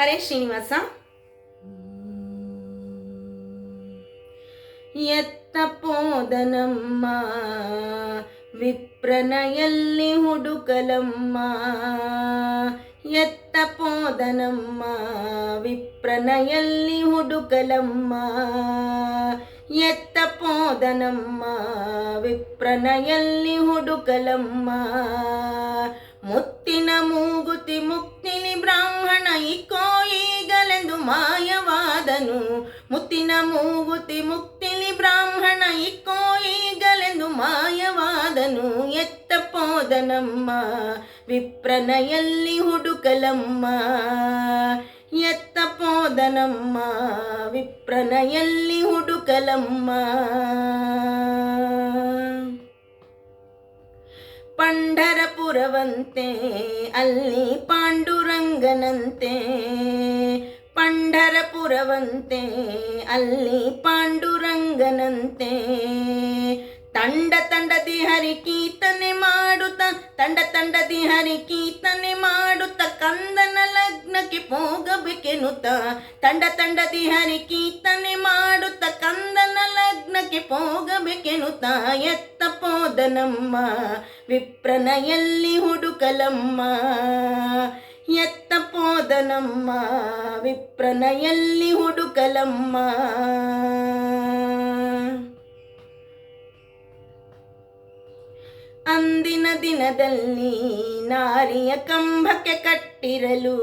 ಹರೇ ಶ್ರೀನಿವಾಸ ಎತ್ತ ಪೋದನಮ್ಮ ವಿಪ್ರನಯಲ್ಲಿ ಹುಡುಕಲಮ್ಮ ಎತ್ತ ಪೋದನಮ್ಮ ವಿಪ್ರನಯಲ್ಲಿ ಹುಡುಕಲಮ್ಮ ಎತ್ತ ಪೋದನಮ್ಮ ವಿಪ್ರನಯಲ್ಲಿ ಹುಡುಕಲಮ್ಮ ಮುತ್ತಿನ ಮೂಗುತಿ ಮುತ್ತಿನ ಮೂಗುತಿ ಮುಕ್ತಿಲಿ ಬ್ರಾಹ್ಮಣ ಇಕ್ಕೋ ಈಗಲೆಂದು ಮಾಯವಾದನು ಎತ್ತ ಪೋದನಮ್ಮ. ವಿಪ್ರನಯಲ್ಲಿ ಹುಡುಕಲಮ್ಮ. ಎತ್ತ ಪೋದನಮ್ಮ. ವಿಪ್ರನಯಲ್ಲಿ ಹುಡುಕಲಮ್ಮ. ಪಂಡರಪುರವಂತೆ ಅಲ್ಲಿ ಪಾಂಡುರಂಗನಂತೆ ಪಂಢರಪುರವಂತೆ ಅಲ್ಲಿ ಪಾಂಡುರಂಗನಂತೆ. ತಂಡ ತಂಡದಿ ಹರಿ ಕೀರ್ತನೆ ಮಾಡುತ್ತ, ತಂಡ ತಂಡದಿ ಹರಿ ಕೀರ್ತನೆ ಮಾಡುತ್ತ, ಕಂದನ ಲಗ್ನಕ್ಕೆ ಹೋಗಬೇಕೆನ್ನುತ್ತ ತಂಡ ತಂಡದಿ ಹರಿ ಕೀರ್ತನೆ ಮಾಡುತ್ತ, ಕಂದನ ಲಗ್ನಕ್ಕೆ ಹೋಗಬೇಕೆನ್ನುತ್ತ ಎತ್ತ ಪೋದನಮ್ಮ ವಿಪ್ರನ ಎಲ್ಲಿ ಹುಡುಕಲಮ್ಮ. ಪೋದನಮ್ಮ ವಿಪ್ರನಯಲ್ಲಿ ಹುಡುಕಲಮ್ಮ. ಅಂದಿನ ದಿನದಲ್ಲಿ ನಾರಿಯ ಕಂಬಕ್ಕೆ ಕಟ್ಟಿರಲು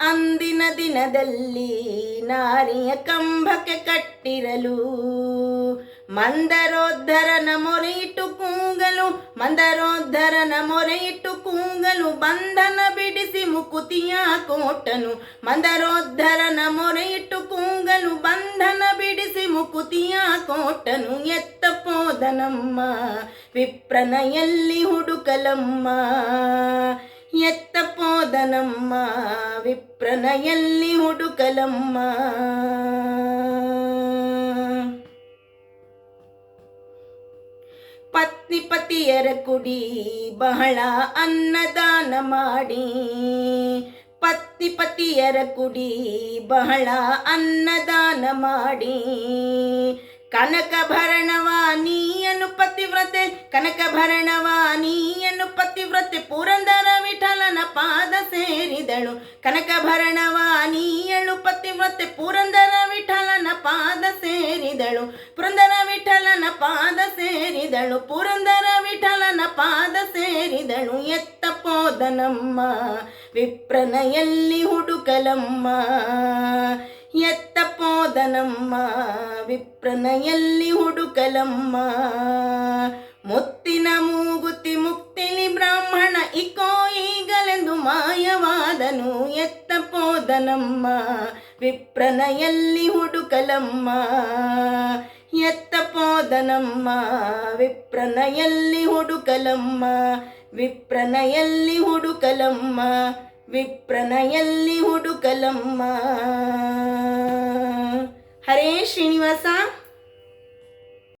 ಅಂದಿನ ದಿನದಲ್ಲಿ ನಾರಿಯ ಕಂಬಕ್ಕೆ ಕಟ್ಟಿರಲು ಮಂದರೋದ್ಧರನ ಮೊರೆಯಿಟ್ಟು ಕೂಗಲು ಮಂದರೋದ್ಧರನ ಮೊರೆಯಿಟ್ಟು ಕೂಗಲು ಬಂಧನ ಬಿಡಿಸಿ ಮುಕುತಿಯ ಕೋಟನು ಮಂದರೋದ್ಧರನ ಮೊರೆಯಿಟ್ಟು ಕೂಗಲು ಬಂಧನ ಬಿಡಿಸಿ ಮುಕುತಿಯ ಕೋಟನು ಎತ್ತ ಪೋದನಮ್ಮ ವಿಪ್ರನ ಎಲ್ಲಿ ಹುಡುಕಲಮ್ಮ ಎತ್ತ ಪೋದನಮ್ಮ ವಿಪ್ರನ ಎಲ್ಲಿ ಹುಡುಕಲಮ್ಮ ಪತ್ನಿ ಪತಿಯರ ಕುಡಿ ಬಹಳ ಅನ್ನದಾನ ಮಾಡಿ. ಪತ್ನಿ ಪತಿಯರ ಕುಡಿ ಬಹಳ ಅನ್ನದಾನ ಮಾಡಿ. ಕನಕಭರಣವ ನೀಯನು ಪತಿವ್ರತೆ ಕನಕಭರಣವ ನೀಯನು ಪತಿವ್ರತೆ, ಪುರಂದರ ವಿಠಲನ ಪಾದ ಸೇರಿದಳು. ಕನಕಭರಣವ ನೀಯಳು ಪತಿವ್ರತೆ, ಪುರಂದರ ವಿಠಲ ಸೇರಿದಳು. ಪುರಂದರ ವಿಠಲನ ಪಾದ ಸೇರಿದಳು. ಪುರಂದರ ವಿಠಲನ ಪಾದ ಸೇರಿದಳು. ಎತ್ತ ಪೋದನಮ್ಮ ವಿಪ್ರನ ಎಲ್ಲಿ ಹುಡುಕಲಮ್ಮ. ಎತ್ತ ಪೋದನಮ್ಮ ವಿಪ್ರನ ಎಲ್ಲಿ ಹುಡುಕಲಮ್ಮ. ಮುತ್ತಿನ ಮೂಗುತಿ ಮುಕ್ತಿಲಿ ಬ್ರಾಹ್ಮಣ ಇಕೋ ಈಗಲೆಂದು ಮಾಯವಾದನು. ಎತ್ತ ಪೋದನಮ್ಮ ವಿಪ್ರನ ಎಲ್ಲಿ ಹುಡುಕಲಮ್ಮ ಎತ್ತ ಪೋದನಮ್ಮ. ವಿಪ್ರನಯಲ್ಲಿ ಹುಡುಕಲಮ್ಮ ವಿಪ್ರನಯಲ್ಲಿ ಹುಡುಕಲಮ್ಮ ವಿಪ್ರನಯಲ್ಲಿ ಹುಡುಕಲಮ್ಮ. ಹರೇ ಶ್ರೀನಿವಾಸ.